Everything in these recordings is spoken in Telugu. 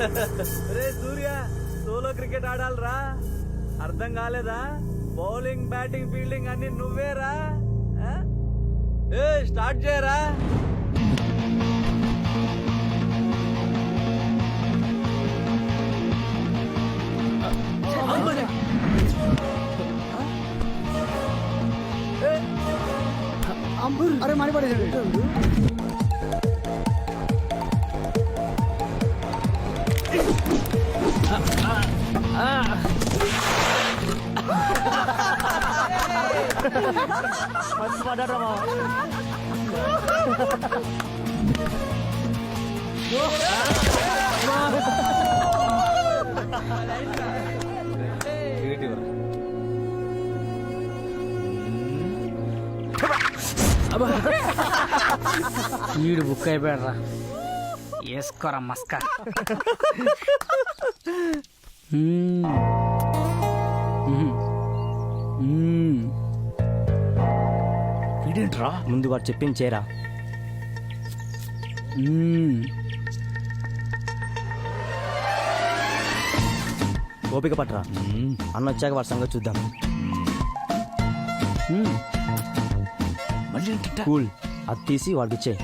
రే సూర్య సోలో క్రికెట్ ఆడాలరా. అర్థం కాలేదా? బౌలింగ్ బ్యాటింగ్ ఫీల్డింగ్ అన్ని నువ్వేరా? ఏ స్టార్ట్ చేయరా? అరే మనీ పడేసాడు వీడు బుక్ అయిపోయాడు రా వేసుకోరా మస్క. వీడేంట్రా? ముందు వాడు చెప్పింది చేరా. ఓపిక పట్టరా అన్న వచ్చాక వాడి సంగతి చూద్దాం. మ్మ్. కూల్. అది తీసి వాడికి ఇచ్చే.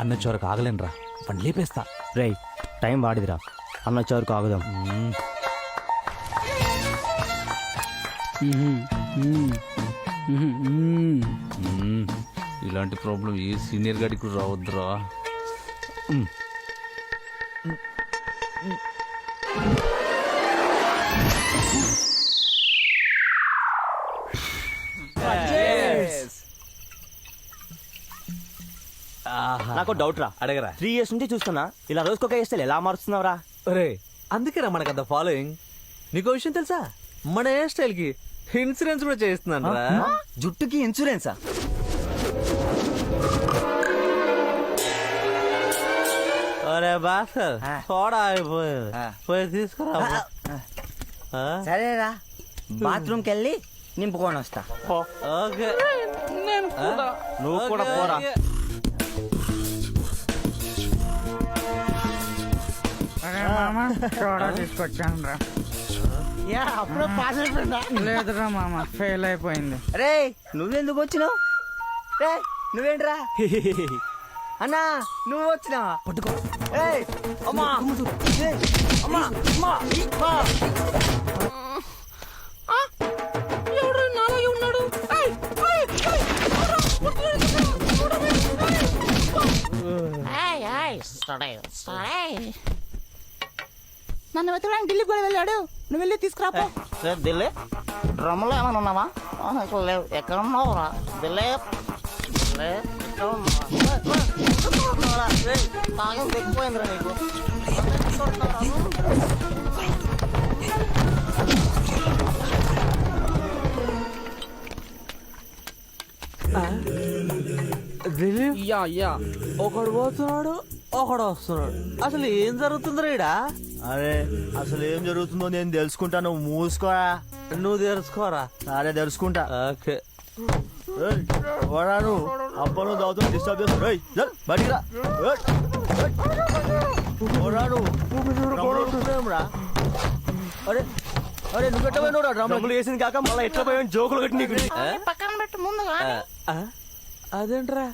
అన్న చోరకు ఆగలేనురా. పని లేపేస్తా. రేయ్. టైం వాడిదిరా. అన్న వచ్చే వరకు ఆగుదాం మ్మ్. మ్మ్. మ్మ్. మ్మ్. మ్మ్. ఇలాంటి ప్రాబ్లం ఏ సీనియర్ గాడికి కూడా రావద్దురా. నాకు డౌట్ రా అడగరా త్రీ ఇయర్స్ నుంచి చూస్తున్నా ఇలా రోజుకొక వేస్తే ఎలా మారుస్తున్నావురా ఒరే అందుకేరా మనకంత ఫాలోయింగ్ నీకో విషయం తెలుసా? మన హెయిర్ స్టైల్కి ఇన్సూరెన్స్ కూడా చేస్తున్నాను రా. జుట్టుకి ఇన్సూరెన్సా ఒరే బాస్ సోడా అయిపోయింది పోయి తీసుకురా ఆ? సరేరా బాత్రూమ్కి వెళ్ళి నింపుకొని వస్తా. ఓకే. నువ్వు కూడా ఓకే, ఓకే. తీసుకొచ్చాను రా అప్పుడు పాస్ అయిపోయిందా? లేదురా మామ ఫెయిల్ అయిపోయింది. రే నువ్వెందుకు వచ్చినావు? రే నువ్వేంట్రా? అన్నా నువ్వు వచ్చినావా? పట్టుకో. ఏయ్ అమ్మా. ఏయ్, అమ్మా అమ్మా. అమ్మా. నన్ను వెతకడానికి ఢిల్లీ కూడా వెళ్ళాడు. నువ్వు వెళ్ళి తీసుకురాపో. రే దిల్లే డ్రమ్లో ఏమైనా ఉన్నావా? ఇక్కడ లేవు. ఎక్కడ ఉన్నావురా ఉన్నావా? ఉన్నావురా? నీకు. Yeah yeah. ఒకడు పోతున్నాడు. ఒకడు వస్తున్నాడు. అసలు ఏం జరుగుతుంది రీడా అరే అసలు ఏం జరుగుతుందో నేను తెలుసుకుంటాను. మూసుకోరా? నువ్వు తెలుసుకోరా? సరే తెలుసుకుంటా. ఓకే. ఏయ్, వాడా నువ్వు? అబ్బా నువ్వు దావుతున్నా డిస్టర్బ్ చల్, బయటికి నువ్వు? అరే అరే నువ్వు ఎట్లా డ్రమ్ములు వేసింది కాక మళ్ళీ ఎట్లా పోయావు జోకులు కట్టి నీకు? పక్కన పెట్టు ముందుగా ఆ? అదేంట్రా?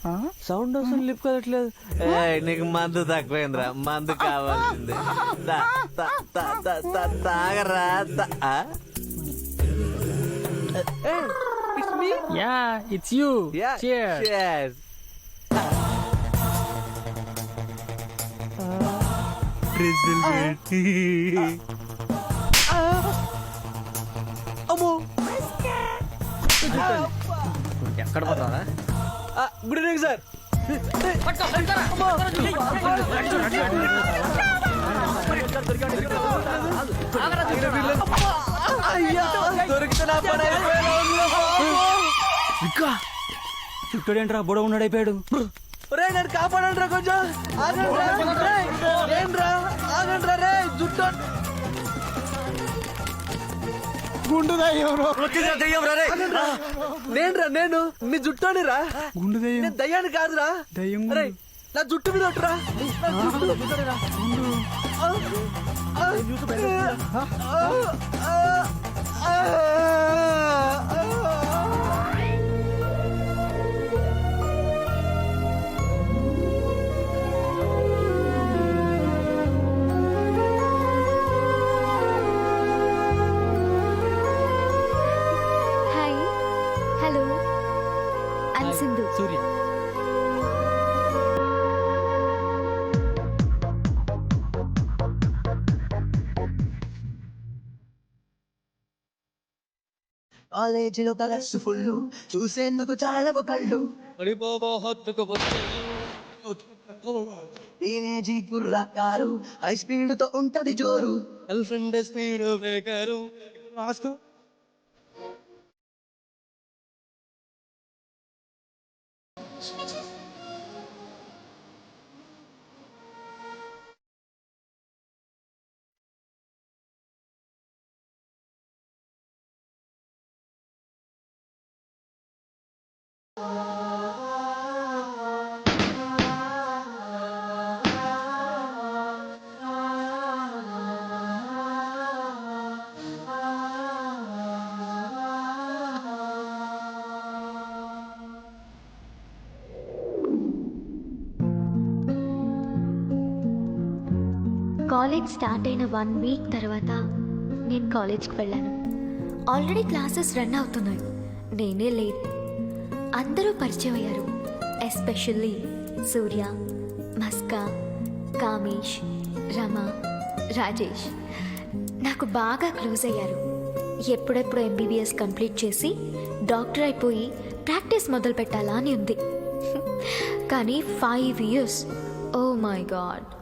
సౌండ్ వస్తుంది లిప్ కదట్లేదు ఏయ్, నీకు మందు తక్కువైందిరా. మందు కావాల్సింది. తా, తా, తా, తా, తా, తాగరా. Yeah it's you. అమ్మో. ఎక్కడ పోతారా గుడ్ ఈవినింగ్ సార్. పని చుట్టూడేంట్రా బుడ ఉన్నాడు అయిపోయాడు. రే నేను కాపాడండి రా కొంచెం ఆగండి రా. ఆగండి రా రే జుట్టు నేనురా నేను. నీ జుట్టోని రా. గుండు దయ్యం. నేను దయ్యాన్ని కాదురా. దయ్యం రే నా జుట్టు మీద ఒట్టురా. నా జుట్టు మీద ఒట్టురా. ఆ, ఆ, ఆ, ఆ, ఆ. కాలేజీలో కలర్స్ ఫుల్ చూసేందుకు చాలా కళ్ళు టీనేజీ కుర్రకారు హై స్పీడ్తో ఉంటది జోరు. కాలేజ్ స్టార్ట్ అయిన వన్ వీక్ తర్వాత నేను కాలేజ్కి వెళ్ళాను. ఆల్రెడీ క్లాసెస్ రన్ అవుతున్నాయి. నేనే లేట్. అందరూ పరిచయం అయ్యారు. ఎస్పెషల్లీ సూర్య మస్కా కామేష్ రమ రాజేష్. నాకు బాగా క్లోజ్ అయ్యారు. ఎప్పుడెప్పుడు ఎంబీబీఎస్ కంప్లీట్ చేసి డాక్టర్ అయిపోయి ప్రాక్టీస్ మొదలు పెట్టాలా అని ఉంది. కానీ five years. Oh my God.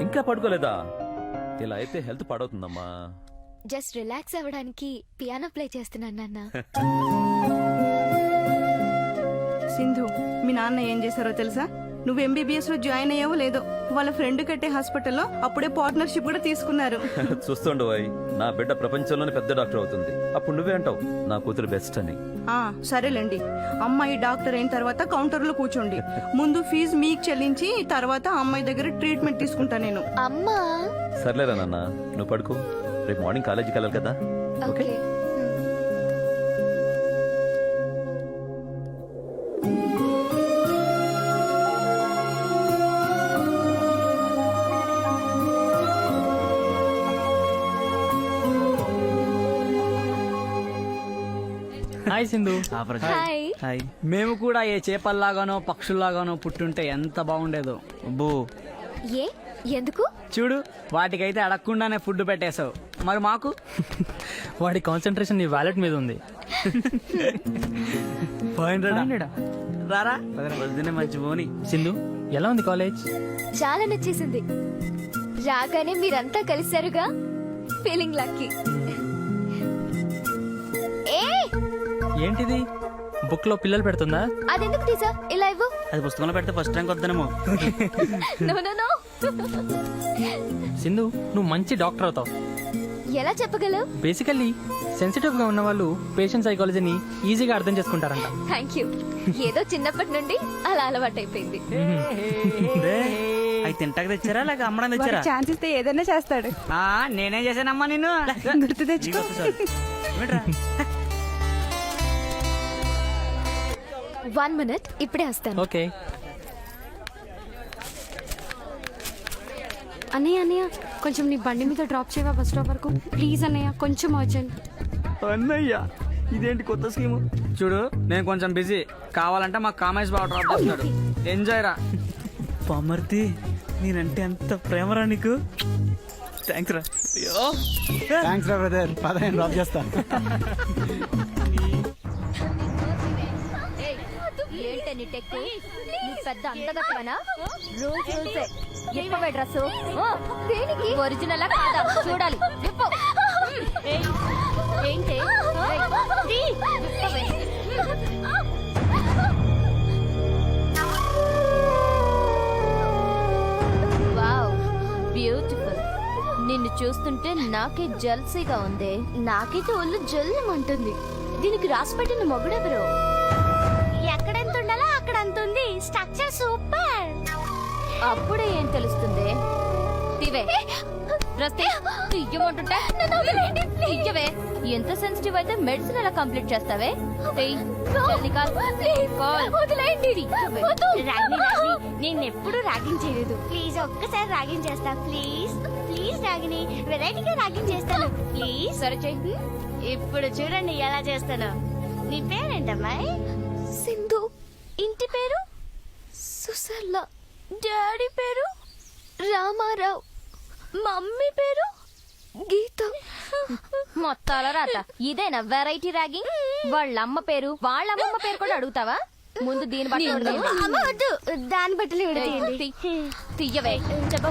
ఇంకా పడుకోలేదా? ఇలా అయితే హెల్త్ పాడవుతుందమ్మా. జస్ట్ రిలాక్స్ అవ్వడానికి పియానో ప్లే చేస్తున్నాను నాన్న. సింధు మీ నాన్న ఏం చేశారో తెలుసా? నువ్వు ఎంబీబీఎస్లో జాయిన్ అయ్యావో లేదో వాళ్ళ ఫ్రెండ్ కట్టే హాస్పిటల్లో అప్పుడే పార్ట్నర్షిప్ కూడా తీసుకున్నారు. చూస్తుండు అయ్ నా బిడ్డ ప్రపంచంలోనే పెద్ద డాక్టర్ అవుతుంది. అప్పుడు నువ్వే అంటావు నా కూతురు బెస్ట్ అని. ఆ సరేలేండి. అమ్మాయి డాక్టర్ అయిన తర్వాత కౌంటర్లో కూర్చోండి. ముందు ఫీజు మీకు చెల్లించి తర్వాత అమ్మాయి దగ్గర ట్రీట్మెంట్ తీసుకుంటా నేను. అమ్మా! సర్లేరా నాన్న నువ్వు పడుకో. రేపు మార్నింగ్ కాలేజీకి వెళ్ళాలి కదా. Okay. Hi Sindhu. Hi. Hi. మేము కూడా ఏ చేపల్లాగానో పక్షుల్లాగానో పుట్టుంటే ఎంత బాగుండేదో. అబ్బో. ఏ? ఎందుకు? చూడు వాటికైతే అడగకుండానే ఫుడ్ పెట్టేశావు. మరి మాకు? వాడి కాన్సన్ట్రేషన్ నీ వ్యాలెట్ మీద ఉంది. రారా? పొద్దున్నే మంచి పోని సింధు ఎలా ఉంది కాలేజ్? చాలా నచ్చేసింది. రాగానే మీరంతా కలిశారుగా? ఫీలింగ్ లక్కీ ఏంటిది? బుక్లో పిల్లలు పెడుతుందా? అదెందుకు టీచర్? ఇలా ఇవ్వు. అది పుస్తకంలో పెడితే ఫస్ట్ ర్యాంక్ వద్దనేమో. నో నో నో సింధు నువ్వు మంచి డాక్టర్ అవుతావు. ఎలా చెప్పగలవు? బేసికల్లీ సెన్సిటివ్గా ఉన్న వాళ్ళు పేషెంట్ సైకాలజీని ఈజీగా అర్థం చేసుకుంటారంట. థ్యాంక్ యూ ఏదో చిన్నప్పటి నుండి అలా అలవాటైపోయింది. అవి తింటాక తెచ్చారా? లేక అమ్మడం తెచ్చారా? ఛాన్స్ ఇస్తే ఏదైనా చేస్తాడు. ఆ, నేనేం చేశానమ్మా నిన్ను? గుర్తు తెచ్చుకో. వన్ మినిట్ ఇప్పుడే వస్తాను. ఓకే. అన్నయ్య అన్నయ్య కొంచెం నీ బండి మీద డ్రాప్ చేయవా బస్ స్టాప్ వరకు? ప్లీజ్ అన్నయ్య కొంచెం అర్జెంట్. అన్నయ్య ఇదేంటి కొత్త స్కీము? చూడు నేను కొంచెం బిజీ. కావాలంటే మా కామేష్ బాబు డ్రాప్ చేస్తున్నాడు. ఎంజాయ్ రా. పమర్తి నేనంటే అంత ప్రేమరా నీకు? థ్యాంక్స్ రా. థ్యాంక్స్ రా బ్రదర్ పదహైదు డ్రాప్ చేస్తా. ఏంటే నీ టెక్కు నువ్వు పెద్ద అందగత్తవనా రూల్స్ రూల్సే ఇప్పవే డ్రెస్ దేనికి? ఒరిజినల్ కాదా? చూడాలి. విప్పు. ఏంటి? Wow beautiful. నిన్ను చూస్తుంటే నాకే జల్సీగా ఉంది. నాకైతే ఒళ్ళు జల్లుమంటుంది. దీనికి రాసి పెట్టిన మొగుడెవరు? అప్పుడే ఏం తెలుస్తుంది? దివే రస్తే తీయమంటుంటే తీయవే. ఎంత సెన్సిటివ్ అయితే మెడిసిన్ ఎలా కంప్లీట్ చేస్తావే. నేను ఎప్పుడు ర్యాగింగ్ చేయలేదు. ప్లీజ్ ఒక్కసారి ర్యాగింగ్ చేస్తా. ప్లీజ్ ప్లీజ్ రాగిని వెరైటీగా ర్యాగింగ్ చేస్తాను. ప్లీజ్ సరే చెయ్యి ఇప్పుడు చూడండి ఎలా చేస్తాను. నీ పేరేంటమ్మాయి? సింధు. ఇంటి పేరు సుసల్ల డాడీ పేరు రామారావు. మమ్మీ పేరు గీత. మొత్తాల రాత. ఇదేనా వెరైటీ ర్యాగింగ్ వాళ్ళ అమ్మ పేరు వాళ్ళ అమ్మమ్మ పేరు కూడా అడుగుతావా? ముందు దీని బట్టి అమ్మ వద్దు. దాని బట్టలు విడతీయండి తీయవే. చెప్పు.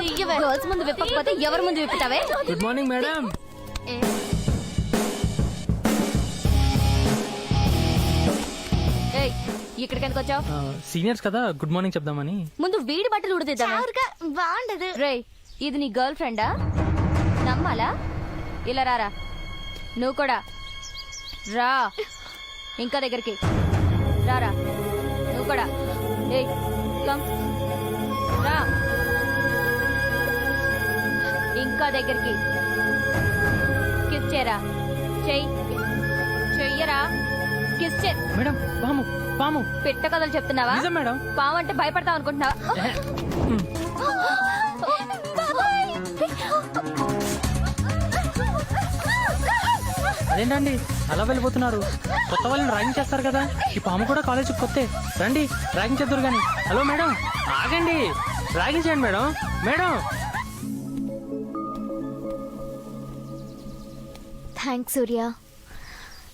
తీయవే. గర్ల్స్ ముందు విప్పకపోతే ఎవరి ముందు విప్పుతావే? గుడ్ మార్నింగ్ మేడం ఇక్కడికి ఎందుకు వచ్చావు సీనియర్స్ కదా గుడ్ మార్నింగ్ చెప్దామని. ముందు వీడి బట్టలు ఉడితేద్దామా చవరగా బాగుండదు. రేయ్ ఇది నీ గర్ల్ ఫ్రెండా? నమ్మాలా? ఇలా రారా. నువ్వు కూడా. రా. ఇంకా దగ్గరికి. రారా. నువ్వు కూడా. ఏయ్ కమ్ రా. ఇంకా దగ్గరికి. కిస్ చేయరా. చెయ్యి. చెయ్యరా. చే మేడం పాము పాము. పెట్ట కథలు చెప్తున్నావా? నిజం మేడం. పావంటే భయపడతావు అనుకుంటున్నావా? అదేంటండి? అలా వెళ్ళిపోతున్నారు. కొత్త వాళ్ళని ర్యాగింగ్ చేస్తారు కదా. ఈ పాము కూడా కాలేజ్ కొత్తే. రండి ర్యాగింగ్ చేద్దరు కానీ హలో మేడం. ఆగండి. ర్యాగింగ్ చేయండి మేడం. మేడం. థ్యాంక్స్ సూర్య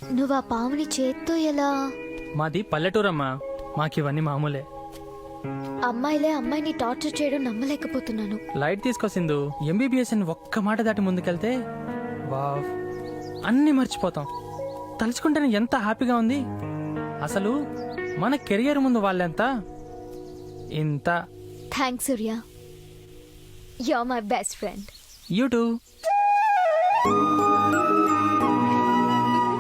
నువ్వు ఆ పాముని చేత్తో ఎలా? మాది పల్లెటూరమ్మా. మాకు ఇవన్నీ మామూలే. అమ్మాయిలే అమ్మాయిని టార్చర్ చేయడం నమ్మలేకపోతున్నాను. లైట్ తీసుకోసిందు ఎంబీబీఎస్ అని ఒక్క మాట దాటి ముందుకెళ్తే వావ్. అన్నీ మర్చిపోతాం. తలుచుకుంటేనే ఎంత హ్యాపీగా ఉంది. అసలు మన కెరియర్ ముందు వాళ్ళెంత? ఇంత. Thanks Surya. You my best friend YouTube